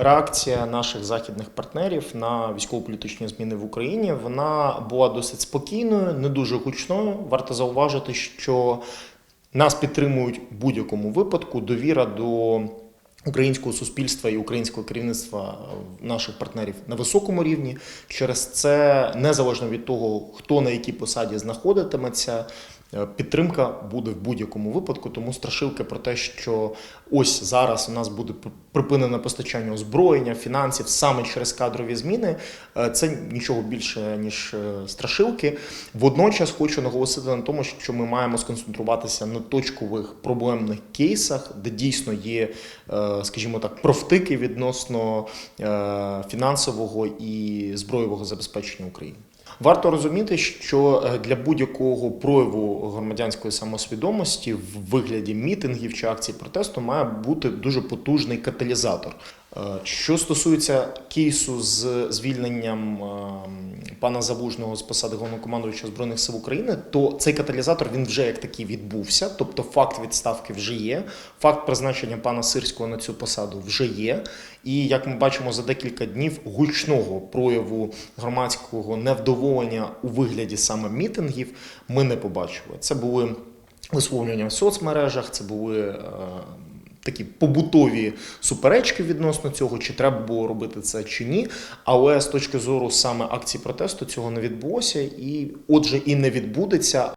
Реакція наших західних партнерів на військово-політичні зміни в Україні вона була досить спокійною, не дуже гучною. Варто зауважити, що нас підтримують в будь-якому випадку. Довіра до українського суспільства і українського керівництва наших партнерів на високому рівні. Через це, незалежно від того, хто на якій посаді знаходитиметься. е, Підтримка буде в будь-якому випадку, тому страшилки про те, що ось зараз у нас буде припинене постачання озброєння, фінансів саме через кадрові зміни. е, Це нічого більше ніж е, страшилки. Водночас хочу наголосити на тому, що ми маємо сконцентруватися на точкових проблемних кейсах, де дійсно є, скажімо так, профтики відносно е, фінансового і збройового забезпечення України. Варто розуміти, що е, для будь-якого прояву громадянської самосвідомості в вигляді мітингів чи акцій протесту має бути дуже потужний каталізатор. Е, Що стосується кейсу з звільненням е, пана Залужного з посади головнокомандуюча збройних сил України, то цей каталізатор він вже як такий відбувся. Тобто факт відставки вже є, факт призначення пана Сирського на цю посаду вже є. І як ми бачимо за декілька днів гучного прояву громадського невдоволення у вигляді саме мітингів, ми не побачили. Це були висловлювання в соцмережах, це були. Такі побутові суперечки відносно цього, чи треба було робити це чи ні. Але з точки зору саме акції протесту цього не відбулося, і отже, і не відбудеться